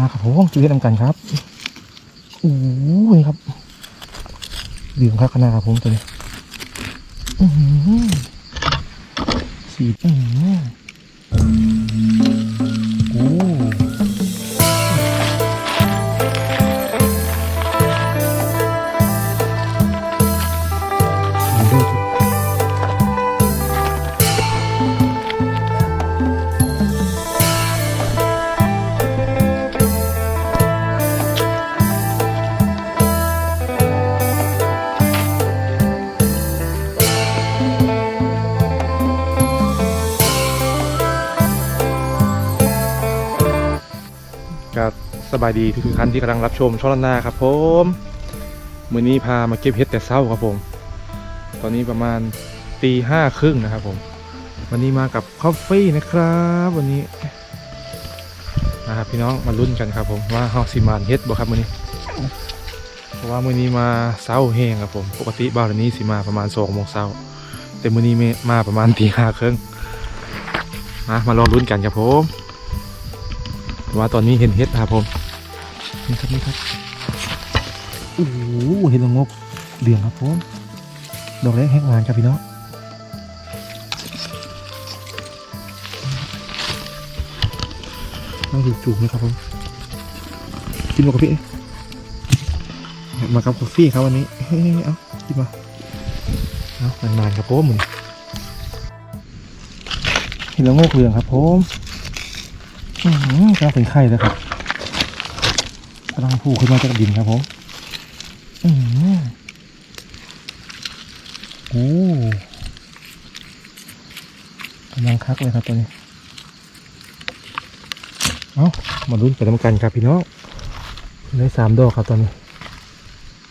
มาครับผมจุดเห็ดนำกันครับโอ้ยครับเหลืองครับขนาดครับผมตัวนี้สีอื้อหือโอ้ บสบายดีทุกท่านที่กำลังรับชมช่องลนาครับผมมื้อนี้พามาเก็บเห็ดแต่เช้าครับผม ตอนนี้ประมาณตีห้าครึ่งนะครับผม วันนี้มากับคอฟฟี่นะครับ วันนี้นะครับพี่น้องมาลุ้นกันครับผมว่าเฮาสิมานเฮ็ดบ่ครับมื้อนี้เพราะว่ามื้อนี้มาเช้าแห้งครับผม ปกติบ้านนี้สิมาประมาณ2โมงเช้าแต่มื้อนี้มาประมาณตีห้าครึ่งมามาลองลุ้นกันครับผมว่าตอนนี้เห็นเห็ดนะครับผม นี่ครับนี่ครับโอ้โหเห็ดละงกเหลืองครับผมดอกแรกแห้งหวานครับพี่น้องต้องถูกจุกเลยครับผมกินหมดกับพี่มากับกาแฟครับวันนี้เฮ้ยเอากินมาเอามันานๆครับผมมึงเห็ดละงกเหลืองครับผมอืมกลังเป็นไข่เลยครับ กำลังผูขึ้นมาจากดินครับผมอืมโอ้กำลังคักเลยครับตัวนี้ เอามาลุ้นไปทำกันครับพี่น้องได้สามดอกครับตอนนี้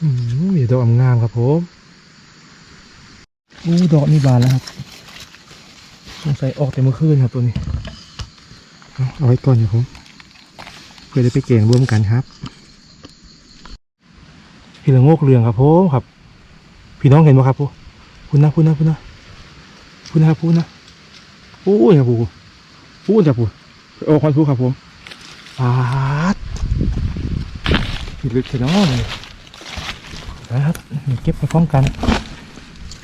อืมมีดอกงามๆครับผมอู้ดอกนี่บานแล้วครับสงสัยออกแต่เมื่อคืนครับตัวนี้ เอาไว้ก่อนเดี๋ยวผม พื่อได้ไปเก่งร่วมกันครับพี่ละงกเรืองครับผมครับ พี่น้องเห็นไหมครับพูพูดนะพูดนะพูดนะพูดนะครับพูดนะพูดครับพูพูดจะพูดโอ้คอนพูดครับผมปาดผิดลึกเสียน้องเลยนะครับเก็บไปพร้อมกัน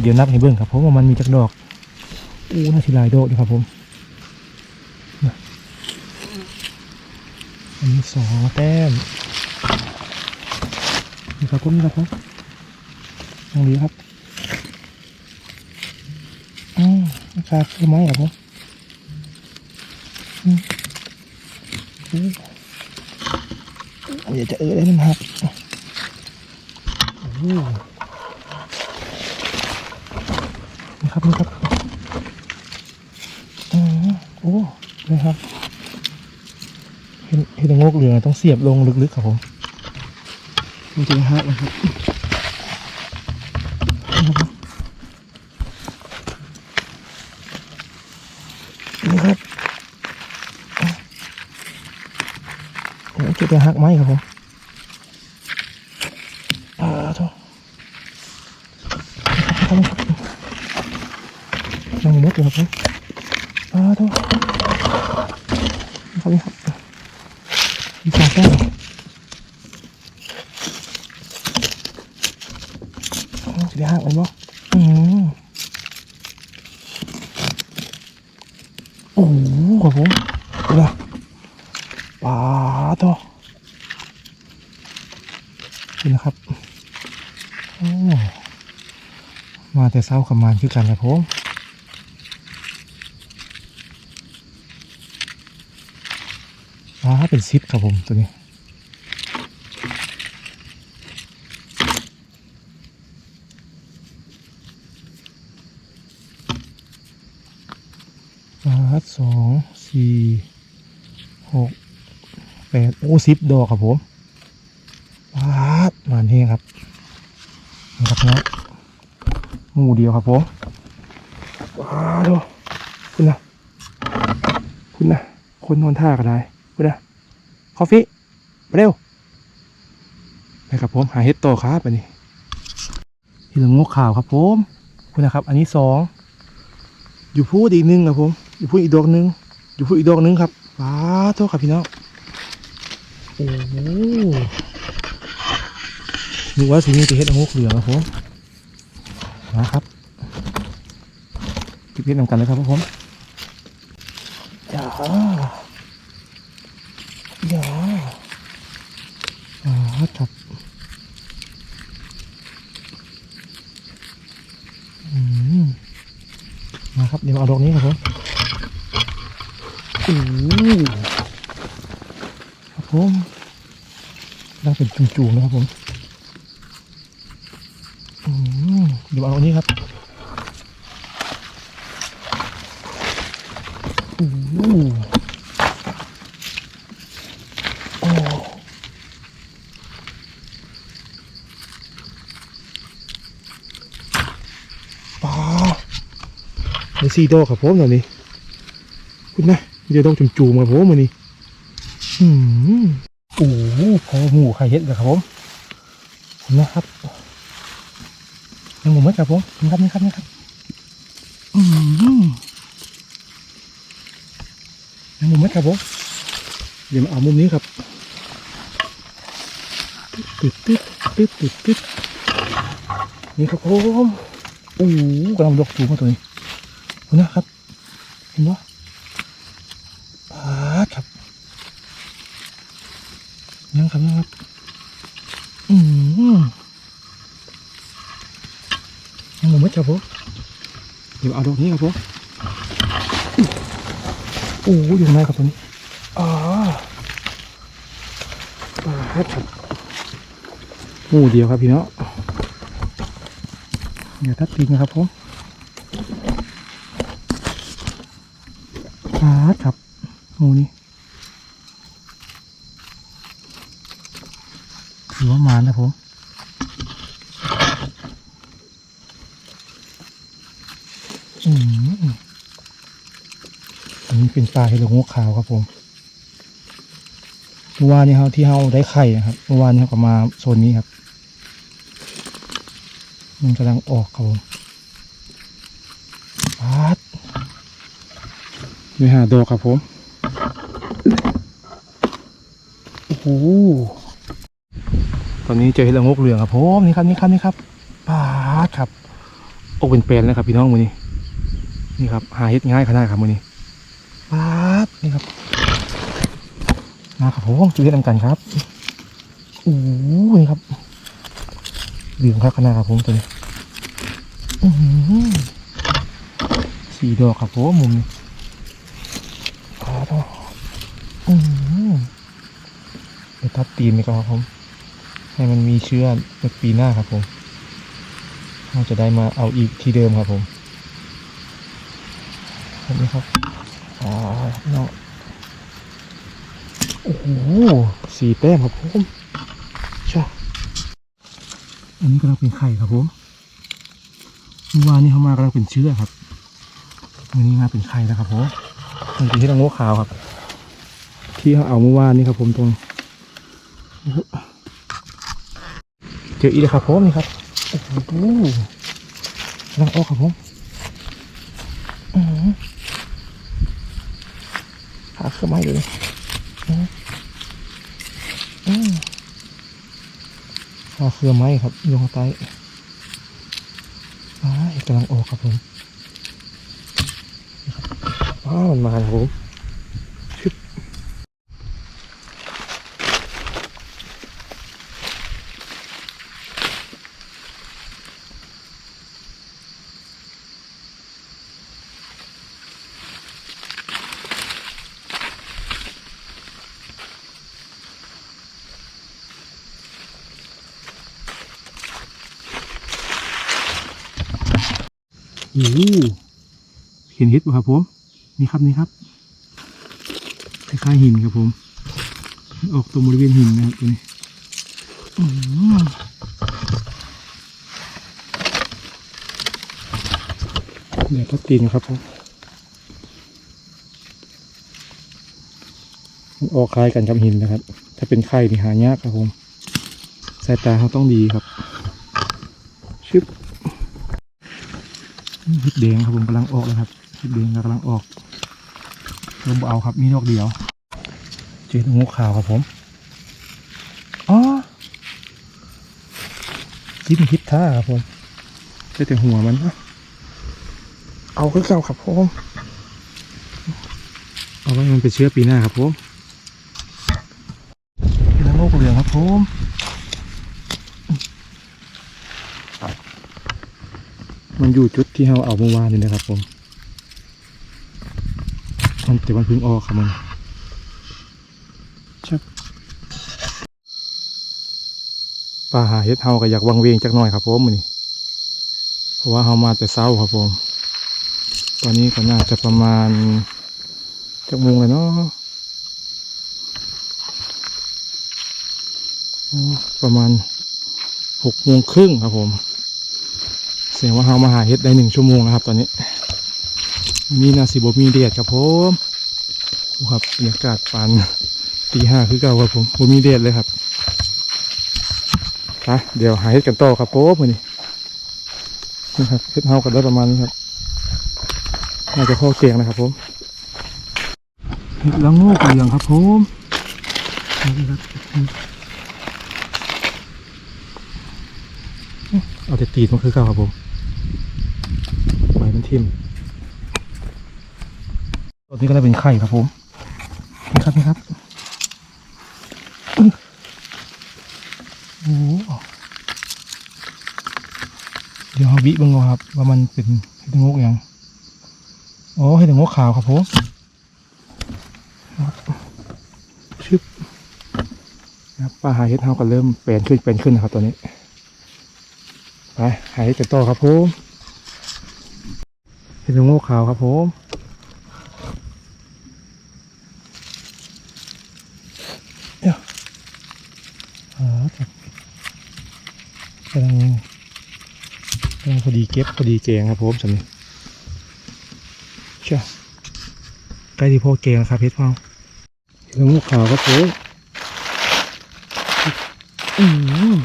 เดี๋ยวนับให้เบิ่งครับผมว่ามันมีจักดอกอู้น่าสิลายโดอกอยู่ครับผม อันนี้สองแต้มนี่ครับผมนี่ครับผมตรงนี้ครับอืมราคาคือไม้ครับผมอืมอืมเดี๋ยวจะเออได้มันหักโอ้นี่ครับนี่ครับอืมโอ้นี่ครับ เห็นเห็นงกเหลืองต้องเสียบลงลึกๆครับผมมันจะหักนะครับนี่ครับโอ้จะจะหักไหมครับผมอ่าโทษครับครับยังมดอยู่ครับผมอ่าโทษครับนี่ครับ มีสองแก้วโอ้จะได้หักมันบ่อืมโอ้โหครับผมดูนะปลาตัวดูนะครับ โอ้ มา แต่เช้ากับมานคือกันครับผมอ่าเป็นซิปครับผมตัวนี้อ่าสองสี่หกแปดโอ้ซิปดอกครับผมปาดหวานเฮงครับนะครับเนาะ หมูเดียวครับผมว้าวดูคุณนะคุณนะคนนอนท่ากันได้ไปนะคอฟฟี่ไปเร็วไปครับผม หาเฮ็ดโตอครับอันนี้ที่ละงกข่าวครับผมคุณนะครับ อันนี้สองอยู่พูดอีกหนึ่งครับผมอยู่พูดอีกดอกหนึ่งอยู่พูดอีกดอกหนึ่งครับว้าโทษครับพี่น้องโอ้โหนึกว่าสิมีแต่เห็ดละงกเหลืองครับผม มาครับเก็บเห็ดนำกันเลยครับผมอย่าอย่าอ่าครับอืมมาครับ เดี๋ยวเอาดอกนี้ครับผมโอ้โหครับผมนั่งเป็นจุ่มๆนะครับผมอื มเดี๋ยวเอาอันนี้ครับโอ้โหโอ้ปลาในซีโดอครับผมตอนนี้คุณนะเดี๋ยวต้องจุ่มๆครับผมมันนี่อืมโอ้โหพอหมูไข่เห็ดเลยครับผมคุณนะครับ ยังหมูไหมครับผมนี่ครับนี่ครับนี่ครับยังหมูไหมครับผมเดี๋ยวมาเอามุมนี้ครับตึ๊ดตึ๊ดตึ๊ดตึ๊ดตึ๊ดนี่ครับผมโอ้โหกำลังดกสูงมาตัวนี้คุณนะครับ เห็นไหมปาดครับยังครับยังครับ อืม ยังหมูไม่จับผมเดี๋ยวเอาดอกนี้ครับผมโอ้โหอยู่ข้างในครับตัวนี้อ่าปาดครับหมูเดียวครับพี่เนาะเดี๋ยวทัดทิ้งนะครับผมปาดครับหมูนี้ถือว่ามานนะผมอืมอันนี้ เป็นปลาเห็ดละโงกขาวครับผมเมื่อวานนี้เขาที่เขาได้ไข่ครับเมื่อวานนี้เขาก็มาโซนนี้ครับ มันกำลังออกครับผมปาดนี่หาดอกครับผมโอ้โหตอนนี้เจอเห็ดละงกเหลืองครับผมนี่ครับนี่ครับนี่ครับปาดครับอกเป็นแปลนเลยครับพี่น้องมือนี้นี่ครับหาเห็ดง่ายขนาดครับมือนี้ ปาดนี่ครับมาครับผมจุดเห็ดนกันครับโอ้โหนี่ครับเหลืองครับขนาดครับผมตัวนี้สี่ดอกครับผมมุมนี้ปาดอือหือเดี๋ยวทับตีนไปก่อนครับผม ให้มันมีเชื้อในปีหน้าครับผมเราจะได้มาเอาอีกที่เดิมครับผมเห็นไหมครับ อ่าเนาะโอ้โหสี่แต้มครับผมใช่อันนี้กำลังเป็นไข่ครับผมเมื่อวานนี้เขามากำลังเป็นเชื้อครับวันนี้มาเป็นไข่แล้วครับผมมันเป็นที่รังโง่ขาวครับ ที่เขาเอาเมื่อวานนี้ครับผมตรงเจออีกแล้วครับผมนี่ครับโอ้โหกำลังออกครับผมอื้อหือ หาเครือไม้เลยอ๋ออือหาเครือไม้ครับโยงเข้าไปอ้ากำลังออกครับผมอ่ามันมาครับผม โอ้เห็นเห็ดป่ะครับผม นี่ครับนี่ครับคล้ายๆหินครับผม ออกตรงบริเวณหินนะครับตัวนี้เดี๋ยวก็ตีนครับผมออกคล้ายกันกับหินนะครับ ถ้าเป็นไข่นี่หายากครับผม สายตาเขาต้องดีครับ ชึบ พิษแดงครับผมกำลังออกเลยครับพิษแดงกำลังออกลมเบาครับมีนกเดียว เจองูขาวครับผมอ๋อจิ้มพิษท่าครับผมได้แต่หัวมันเอาขึ้นเก่าครับผมเอาไว้มันไปเชื้อปีหน้าครับผมเป็นงูกระเรียงครับผม มันอยู่จุดที่เราเอาเมื่อวานนี่นะครับผมมันแต่มันพิ่งออกครับมันชักปลาหาเฮ็ดเฮาก็อยากวังเวงจักหน่อยครับผมมื้อนี้เพราะว่าเฮามาแต่เช้าครับผม ตอนนี้ก็น่าจะประมาณจักโมงเลยเนาะประมาณหกโมงครึ่งครับผม แสดงว่าเฮามาหาเฮ็ดได้หนึ่งชั่วโมงแล้วครับ ตอนนี้มีนาสิบมีเดดครับผมดูครับบรรยากาศปานตีห้าคือเก่าครับผมบมีเดดเลยครับฮะเดี๋ยวหาเห็ดกันต่อครับโป๊บมือนี่นี่ครับเห็ดเฮากันได้ประมาณนี้ครับน่าจะพ่อเกียงนะครับผมเห็ดละงูเหลืองครับผมเอาแต่ตีนมันคือเก่าครับผม ทิมตอนนี้ก็ได้เป็นไข่ครับผมนี่ครับนี่ครับโอ้โหเดี๋ยวเฮาบิบิ่งเอครับ ว่ามันเป็นเห็ดงกอย่างอ๋อเห็ดงกขาวครับผมชึบนะป้าหาเห็ดเฮาก็เริ่มแปลนขึ้นแปลนขึ้นนะครับตอนนี้ ไปหาเห็ดกันต่อครับผม เห็ดงกขาวครับผมเดี๋ยวอ๋อครับกำลังกำลังพอดีเก็บพอดีแกงครับผมสำนี้เชื่อใกล้ที่พ่อแกงครับเพชรพ่อเรื่องลูกขาวครับผมอืม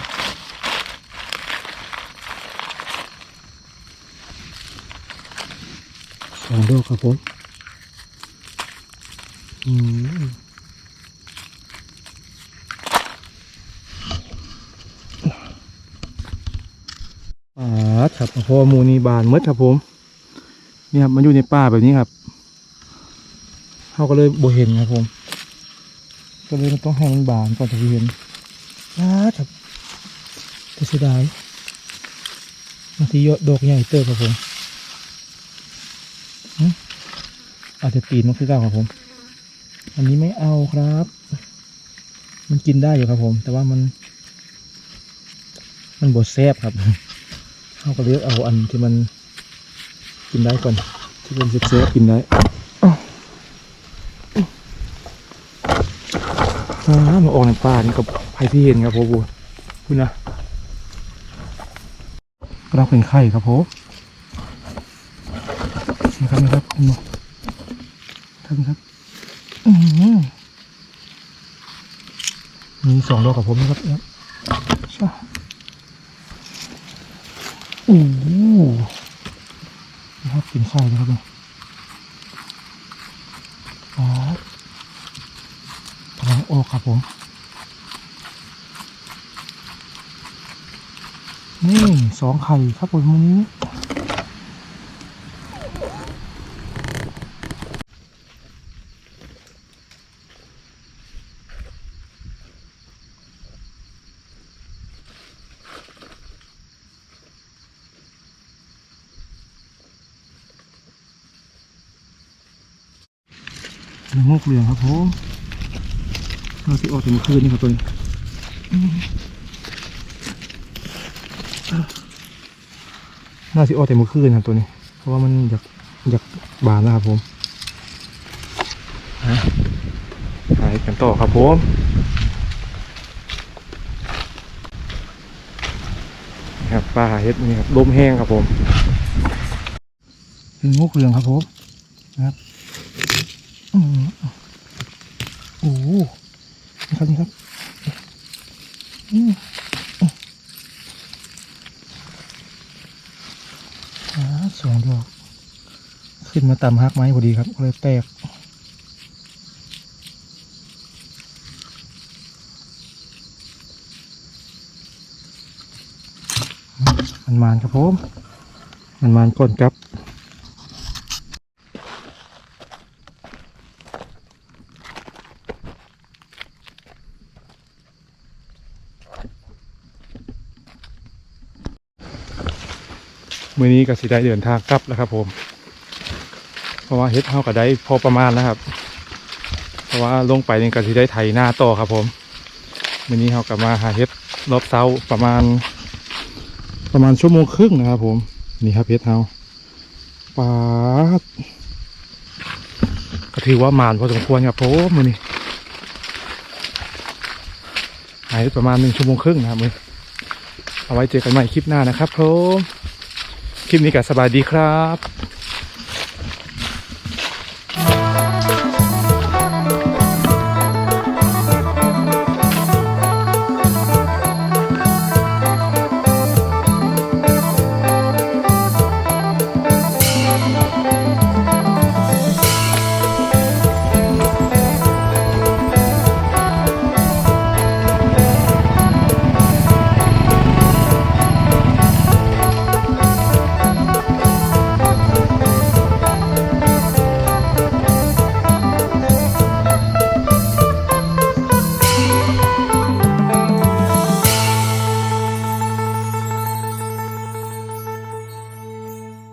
สองดอก ครับผมอืมอ่าครับพราะว่าหมูนีบานหมดครับผมนี่ครับมันอยู่ในป่าแบบนี้ครับเขาก็เลยบ่เห็นครับผม ก็เลยต้องให้มันบานก่อนถึงจะเห็นอ่าครับเสียดายบางทียอดดอกใหญ่เติบครับผมหึ อาจจะตีนมันคือเก่าครับผม อันนี้ไม่เอาครับ มันกินได้อยู่ครับผม แต่ว่ามัน มันบดแซบครับเขาก็เลือกเอาอันที่มันกินได้ก่อน ที่เป็นเซฟกินได้อ้าวอ่ามาออกในป่านี่กับใครที่เห็นครับผมคุณนะก็ต้องเป็นไข่ครับผมนี่ครับนี่ครับ ครับครับมีสองดอกกับผมนะครับใช่โอ้นะครับกินไส้นะครับเนี่ยอ๋อกำลังออกครับผมนี่สองไข่ครับผมวันนี้ งอกเหลืองครับผมเราที่ออกถึงคืนนี่ครับตัวนี้น่าสิออกแต่เมื่อคืนครับตัวนี้ เพราะว่ามันอยากอยากบานแล้วครับผมนะไปกันต่อครับผมครับปลาเฮ็ดนี่ครับลมแห้งครับผมเนื้องกเหลืองครับผมนะครับ อืมโอ้โหนี่ ครับนี่ครับอืมอ่าสองดอก ขึ้นมาตามฮักไม้พอดีครับเลยแตกมันมานครับผม มันมานก่อนครับ มื่อนี้ก็สิได้เดินทางกลับแล้วครับ ผม เพราะว่าเฮ็ดเฮาก็ได้พอประมาณแล้วครับ เพราะว่าลงไปนี่ก็สิได้ไถหน้าต่อครับ ผมมื่อนี้เฮากลับมาหาเฮ็ดรอบเช้าประมาณ ประมาณชั่วโมงครึ่งนะครับ ผมนี่ครับเฮ็ดเฮาปาดก็ถือว่ามานพอสมควรครับผมมื่อนี้หายประมาณหนึ่งชั่วโมงครึ่งนะครับมือเอาไว้เจอกันใหม่คลิปหน้านะครับผม คลิปนี้ก็สบายดีครับ